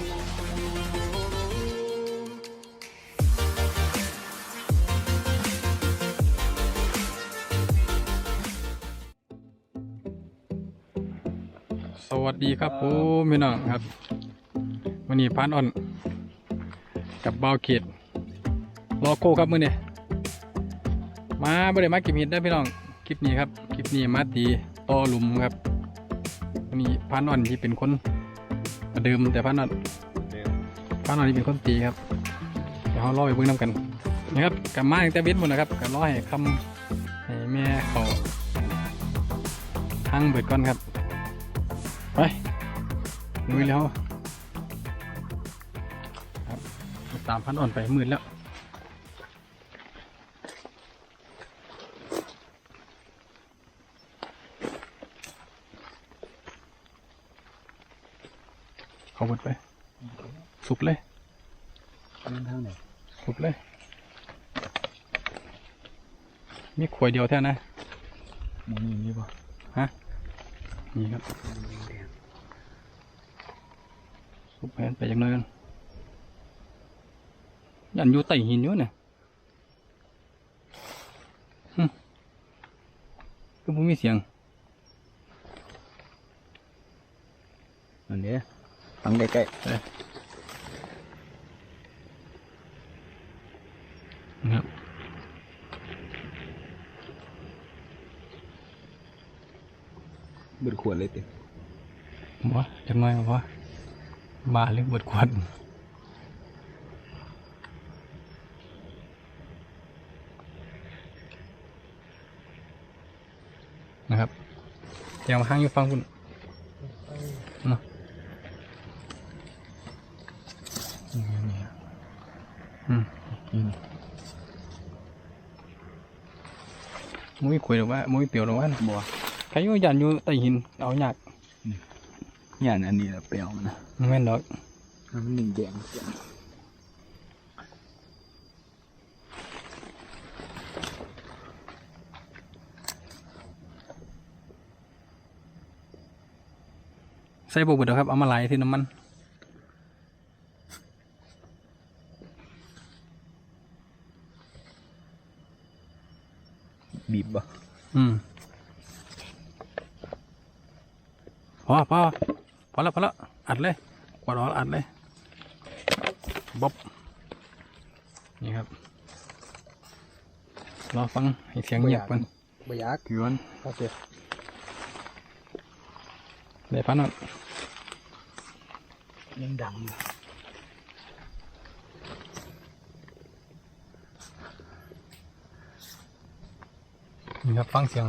สวัสดีครับผมพี่น้องครับวันนี้พานอ่อน กับเบาวเขตรอโก้ครับมื่อนี้มาบ่ได้มาเก็บเห็ดได้อพี่น้องคลิปนี้ครับ คลิปนี้มาตีต่อหลุมครับวันนี้พานอ่อนที่เป็นคนประ เดิมแต่พันอ่อนพันอ่อนที่เป็นคนตีครับ เดี๋ยวเราล่อไปเบิ่งน้ำกันนะครับกลับมาตั้งแต่เบ็ดหมดนะครับก็รอให้คำให้แม่เขาทั้งเบิดก่อนครับ ไปลุยแล้วครับตามพันอ่อนไปมืดแล้ว เขาหมดไป สุบเลยเดินทางไหนสุบเลย มีขวดเดียวแท่นะหมูนี่มีป่ะฮะ นี่ครับสุบแผนไปจากไหนกันยันอยู่ใต้หินอยู่เนี่ยหึคือผมมีเสียงอันนี้ ฟังใกล้นะครับๆเบิดขวดเลยติบ่จังน้อยบ่บ้าหรือเบิดควันนะครับเดี๋ยวมาห้างอยู่ฟังคุณเนาะอืม มุ้ยคุยหรือว่ามุ้ยเปรียวหรือว่าบัวใครอยู่ยันอยู่ใต้หินเอาหยักย่านอันนี้แหละเปรี้ยวมันนะแม่นดอกมันหนึ่งแดงใส่บวกเบิดแล้วครับเอามาไหลที่น้ำมัน บีบป่ะอืมพอพอพอแล้วพอแล้วอัดเลยกวาดออกอัดเลยบ๊อบนี่ครับรอฟังให้เสียงเงียบกันบยักยวนโอเคได้พันอะยังดังอยู่ นี่ครับฟังเสียง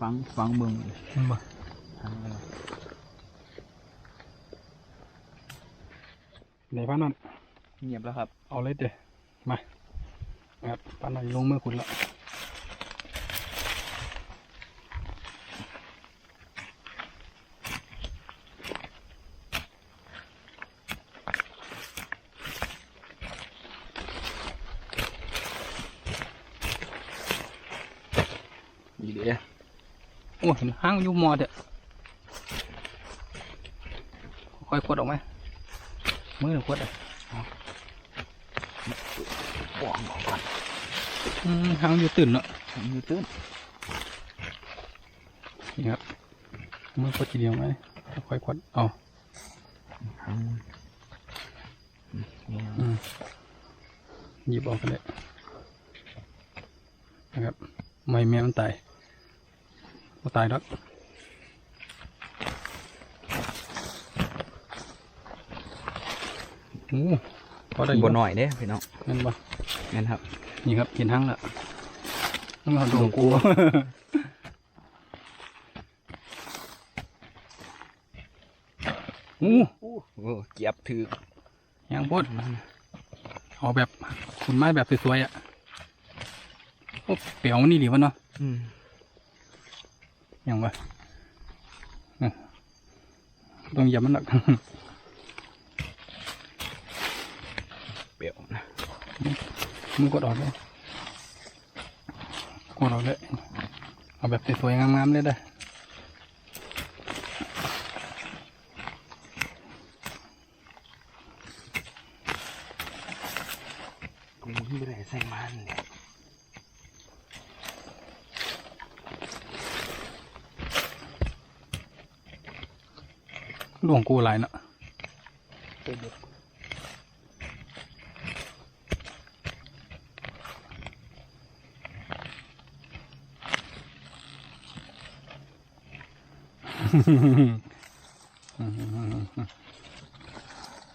ฟังฟังเบิ่งเลยมันบ่ทางอะไรได้พันอะเงียบแล้วครับ เอาเลยเด้อมานะครับพันอะลงมือคุณละ อ้ยห้างอยู่มอเด้อค่อยขวดออกไหมมือหนึ่งขวดอะปวงออกก่อนห้างอยู่ตื่นเนาะมือตื้นนี่ครับมือขวดทีเดียวไหมค่อยขวดเอาทางนี่อืมหยิบออกกันเลยนะครับไม่แม่มันตาย ก็ตายแล้วโอ้พอได้บนหน่อยเด้พี่น้องนั่นบ่งั้นครับ นี่ครับเห็นทั้งละต้องเอาดวงกูอู้โอ้เกียบถือยังโพดเอาแบบคุณไม้แบบสวยๆอะโอ้เปียวนี่ดีวะเนาะอืม ยังวะอะต้องเหยับมันหนักเปรี้ยวนะมึงกดออกเลยกดออกเลยเอาแบบสวยๆงามๆเลยได้อ ใส่มันเนี่ย หลวงกูหลายเนาะตัวเด็ก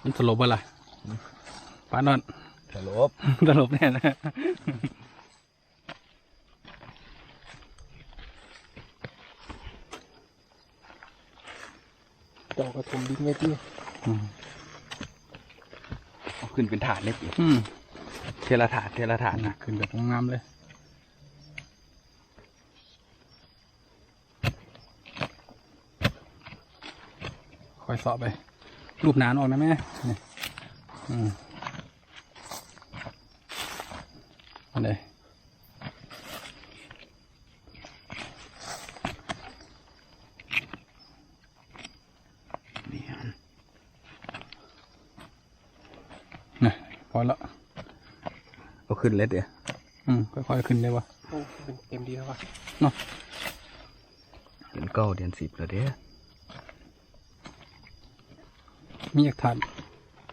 มันตลบบ่ล่ะปานอนสลบตลบแน่นะ จ้ากระทมดิ้งไว้ที่อืมเอาขึ้นเป็นถาดเลยสิอืมเทละถาดเทละถาดนะขึ้นแบบงามๆเลยคอยสอบไป รูปหนานออกนะแม่นี่อืมอันไหน นี่ฮะ นะ พอแล้วเอาขึ้นเลยเดี๋ยวอืมค่อยๆขึ้นได้วะโอ้เป็นเต็มดีแล้ววะเดือนเก้าเดือนสิบแล้วเด้อมีอีกถาด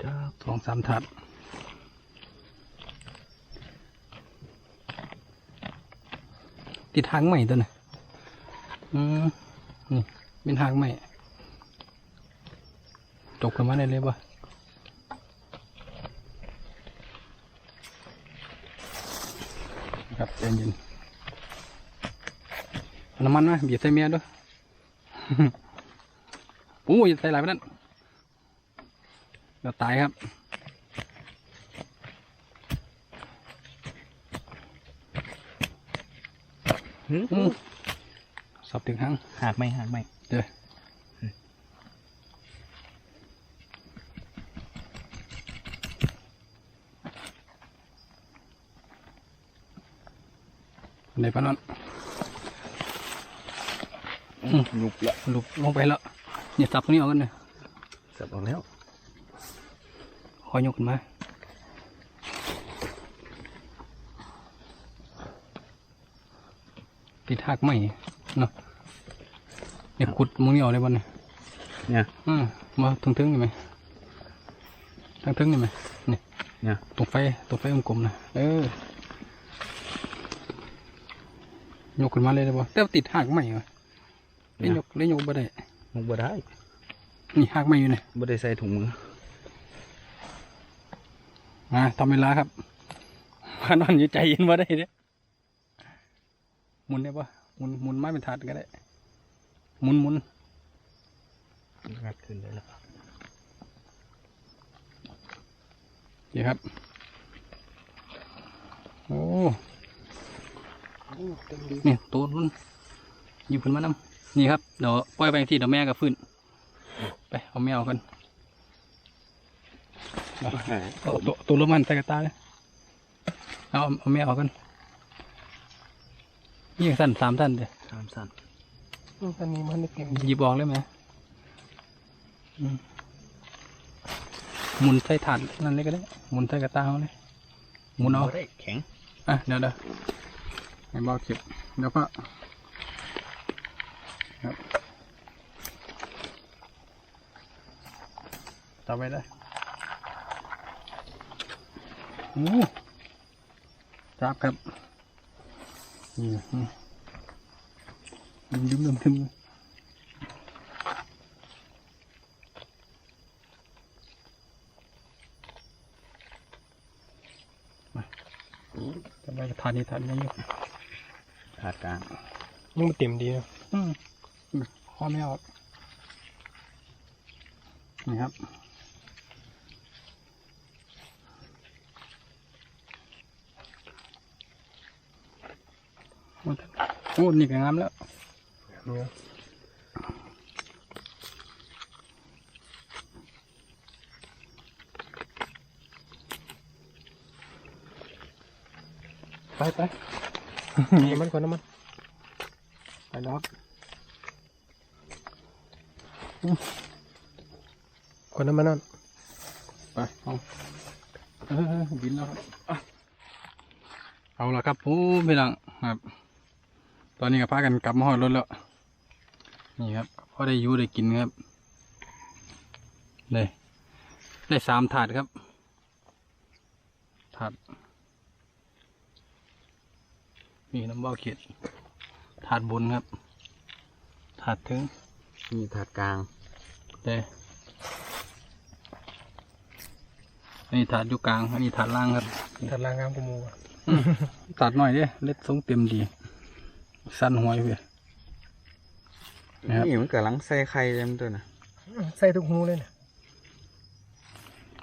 จ้าสองสามถาดติดทางใหม่ตัวน่ะอืมนี่เป็นทางใหม่จกขึ้นมาได้เลยปะ ครับใจเย็นเอาน้ำมันมาบีบใส่เมียด้วยโอ้ยใส่หลายไปนั่นเดี๋ยวตายครับหือืมมสับถึงหางหักไหมหักไหมเดี๋ยว ในปะนอนหนุกละลุกลงไปแล้วอย่าสับตรงนี้ออกกันเลยสับออกแล้วคอยยกขึ้นมาติดหักไหมเนาะเนี่ยขุดมึงนี่ออกเลยบอลเนี่ยเนี่ยอืมมาถึงถึงนี่ไหมถึงถึงนี่ไหมนี่เนี่ยตรงไฟตรงไฟกลมๆนะเออ ยกขึ้นมาเลยได้บ่แต่ว่าติดหักไหมวะเล่นยกเล่นยกบ่ได้หนุกบ่ได้ นี่หักไหมอยู่เนี่ยบ่ได้ใส่ถุงมือ มาทำเวลาครับพานอนอยู่ใจเย็นบ่ได้เด้หมุนได้ปะหมุนหมุนไม้เป็นถาดก็ได้ หมุนหมุนงัดขึ้นเลยละนี่ครับ โอ้โอ้ เต็มดีนี่ตัวรุ่นหยิบขึ้นมานำนี่ครับเดี๋ยวปล่อยไปที่เดี๋ยวแม่กับฟื้นไปเอาแมวกันเอาตัวตัวรถมันใส่กระตาเลยเอาเอาแมวกันยี่สั้นสามท่านเดี๋ยวสามสั้นอืมอันนี้มันไม่เต็มดีหยิบออกเลยไหมอืมหมุนใส่ถาดนั่นเลยก็ได้หมุนใส่กระตาเอาเลยหมุนเอาบ่ได้แข็งอะเดี๋ยวเดี๋ยว ให้บอกเก็บเดี๋ยวก็ครับต่อไปได้โอ้จับครับนี่อืมยืมยืมยืมต่อไปก็ทานนี้ทานนี้อยู่ ถาดกลางนี่มันเต็มดีนะอืมข้อไม่ออกนี่ครับโอ้โอ้นี่ก็งามแล้วเนี่ยไปไป น้ำมันก่อนน้ำมันไปแล้วครับก่อนน้ำมันนั่นไปเอาเออบินแล้วครับเอาละครับผมพี่น้องครับ ตอนนี้ก็พากันกลับมาหอดรถแล้ว นี่ครับพอได้ยูได้กินครับ ได้ได้สามถาดครับถาด มีน้ำเบ้าเขียดถาดบนครับถาดถึงมีถาดกลางได้อันนี้ถาดอยู่กลางอันนี้ถาดล่างครับถัดลางงามกูมูอะตัดหน่อยเด้เล็ดทรงเต็มดี สั้นหัวอยู่เพื่อนะครับนี่มันกำลังใส่ไข่เต็มตัวนะใส่ทุกหูเลยเนี่ย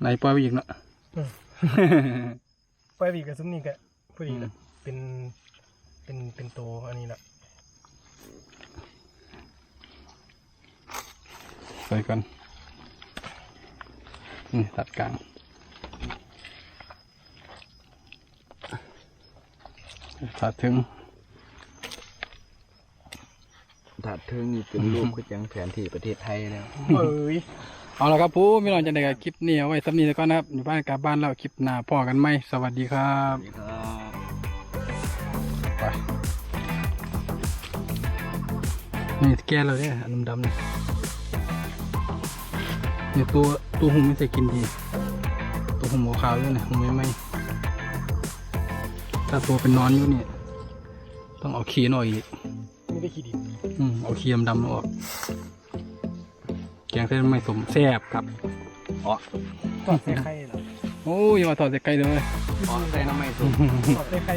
ไหนปล่อยไปอีกเนาะไปบีกับซุ้มนี่กะพอดีละเป็น เป็นเป็นโตอันนี้ละใส่กันนี่ตัดกลางตัดถึงถาดเทิงนี่เป็นรูปคือจังแผนที่ประเทศไทยแล้วเอ้ยเอาละครับผู้ไม่รองจะได้กับคลิปนี้เอาไว้สำนีแล้วก็นะครับอยู่บ้านกลับบ้านแล้วคลิปหน้าพ่อกันไหมสวัสดีครับ นี่แก้แล้วเนี่ยอันดำๆเนี่ยเนี่ยตัวตัวหุ่มไม่ใส่กินดี ตัวหุ่มขาวๆอยู่เนี่ยหุ่มไม่ไหมถ้าตัวเป็นนอนอยู่เนี่ยต้องเอาขี้นออกอีกไม่ได้ขี้ดินอืมเอาขี้ดำๆออก แกงเส้นไม่สมแซ่บครับอ๋อตอดใส่ไข่เหรอโอ้ยอย่ามาถอดใส่ไก่เลยอ๋อใส่น้ำไม่สุกตอดใส่ไข่